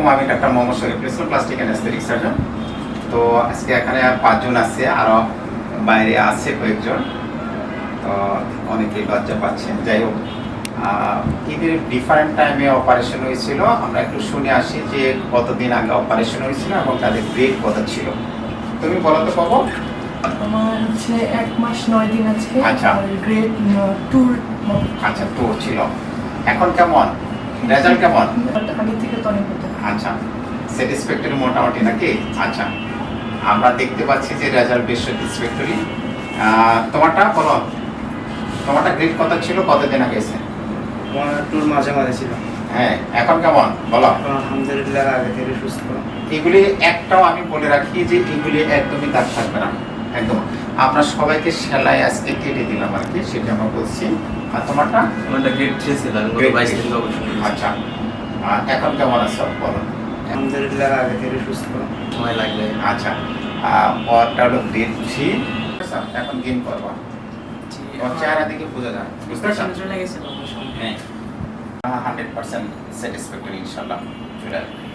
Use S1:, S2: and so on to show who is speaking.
S1: আলাইকুম আমি doctor Mohammad Sharif Islam plastic and aesthetic surgeon তো আজকে এখানে পাঁচজন আছে আরও বাইরে আছে কয়েকজন। তো অনেকেই লজ্জা পাচ্ছেন। যাই হোক ঈদের ডিফারেন্ট টাইমে অপারেশন হয়েছিল। আমরা একটু শুনে আসি যে কতদিন আগে অপারেশন হয়েছিল এবং তাদের গ্রেড কত ছিল। তুমি বলো তো পাবো
S2: আমার হচ্ছে এক মাস নয় দিন আজকে।
S1: আচ্ছা।
S2: গ্রেড ট্যুর
S1: আচ্ছা তো ছিল। এখন কেমন? রেজাল্ট কেমন?
S2: আগের থেকে তো অনেক
S1: আচ্ছা স্যাটিসফ্যাক্টরি মোটামুটি নাকি? আচ্ছা আমরা দেখতে পাচ্ছি যে রেজাল্ট বেশ স্যাটিসফ্যাক্টরি তোমারটা বলো তোমারটা গ্রেড কত ছিল? কতদিন আগে এসে?
S3: টুর মাঝে মাঝে ছিল।
S1: হ্যাঁ এখন কেমন? বলো।
S3: আলহামদুলিল্লাহ আগে থেকে সুস্থ।
S1: এগুলি একটাও আমি বলে রাখি যে এগুলি একদমই দাগ থাকবে না একদম। আমরা সবাইকে সেলাই আজকে কেটে দিলাম আর কি সেটা আমরা বলছি। আর তোমারটা?
S4: আমারটা গ্রেড থ্রি ছিল আমি বাইশ
S1: three।
S4: দিন অবশ্যই
S1: আচ্ছা। এখন কেমন আছো? বলো।
S3: আলহামদুলিল্লাহ আগে থেকে সুস্থ।
S4: সময় লাগবে।
S1: আচ্ছা পরটা হলো গ্রেড থ্রি এখন গেম করবা। তোমার চেহারা দেখে বোঝা যায়। বুঝতে পারছ? হ্যাঁ। হান্ড্রেড পার্সেন্ট স্যাটিসফ্যাক্টরি ইনশাল্লাহ চলে আসবে